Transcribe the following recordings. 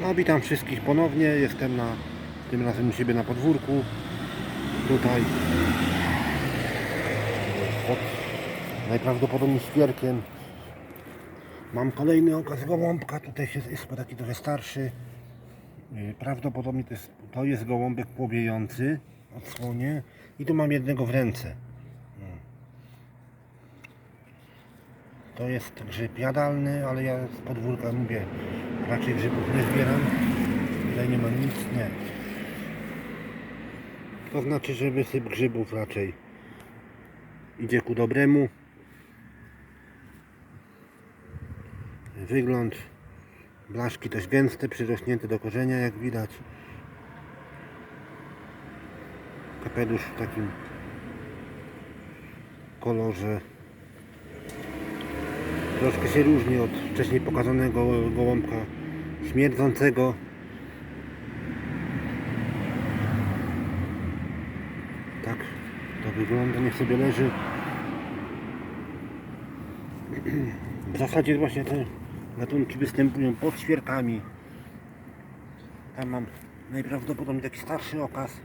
No witam wszystkich ponownie, jestem na tym razem u siebie na podwórku. Tutaj pod najprawdopodobniej świerkiem mam kolejny okaz gołąbka, tutaj jest taki trochę starszy. Yy, Prawdopodobnie to jest, to jest gołąbek płowiejący, odsłonie i tu mam jednego w ręce. To jest grzyb jadalny, ale ja z podwórka mówię, raczej grzybów nie zbieram. Tutaj nie ma nic, nie. To znaczy, że wysyp grzybów raczej idzie ku dobremu. Wygląd blaszki też gęste, przyrośnięte do korzenia, jak widać. Kapelusz w takim kolorze troszkę się różni od wcześniej pokazanego gołąbka śmierdzącego. Tak to wygląda, niech sobie leży. W zasadzie właśnie te gatunki występują pod świerkami. Tam mam najprawdopodobniej taki starszy okaz.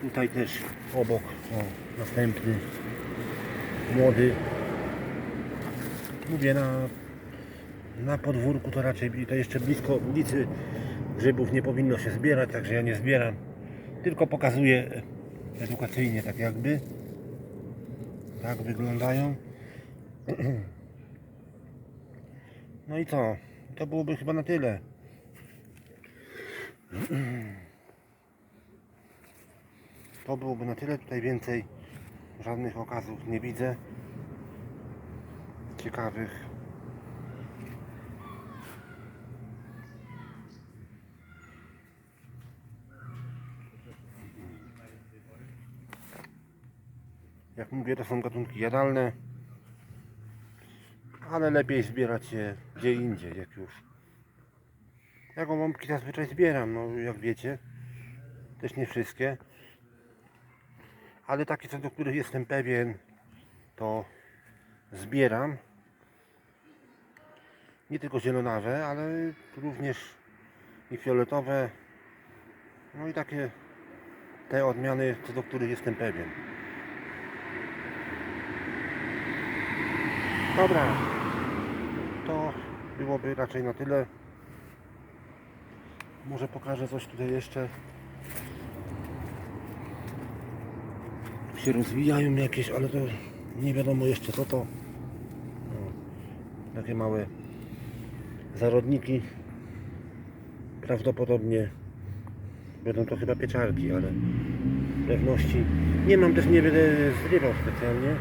Tutaj też obok, o, następny młody mówię na, na podwórku to raczej to jeszcze blisko ulicy grzybów nie powinno się zbierać, także ja nie zbieram. Tylko pokazuję edukacyjnie tak jakby. Tak wyglądają. No i co? To byłoby chyba na tyle. To byłoby na tyle. Tutaj więcej żadnych okazów nie widzę ciekawych. Jak mówię, to są gatunki jadalne, ale lepiej zbierać je gdzie indziej, jak już. Ja gołąbki zazwyczaj zbieram, no jak wiecie, też nie wszystkie, ale takie co do których jestem pewien, to zbieram nie tylko zielonawe, ale również i fioletowe. No i takie te odmiany, co do których jestem pewien. Dobra. To byłoby raczej na tyle. Może pokażę coś tutaj jeszcze. Się rozwijają jakieś, ale to nie wiadomo jeszcze co to. O, takie małe zarodniki. Prawdopodobnie będą to chyba pieczarki, ale pewności nie mam też nie będę zrywał specjalnie.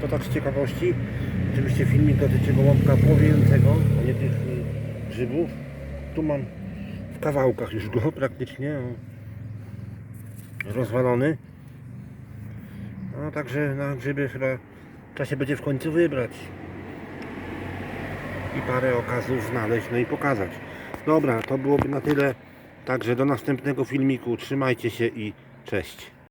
To tak z ciekawości. Oczywiście filmik dotyczy gołąbka płowiejącego, a nie tych y, grzybów. Tu mam w kawałkach już go praktycznie. Rozwalony. No także na grzyby chyba trzeba się będzie w końcu wybrać. I parę okazów znaleźć, no i pokazać. Dobra, to byłoby na tyle. Także do następnego filmiku. Trzymajcie się i cześć.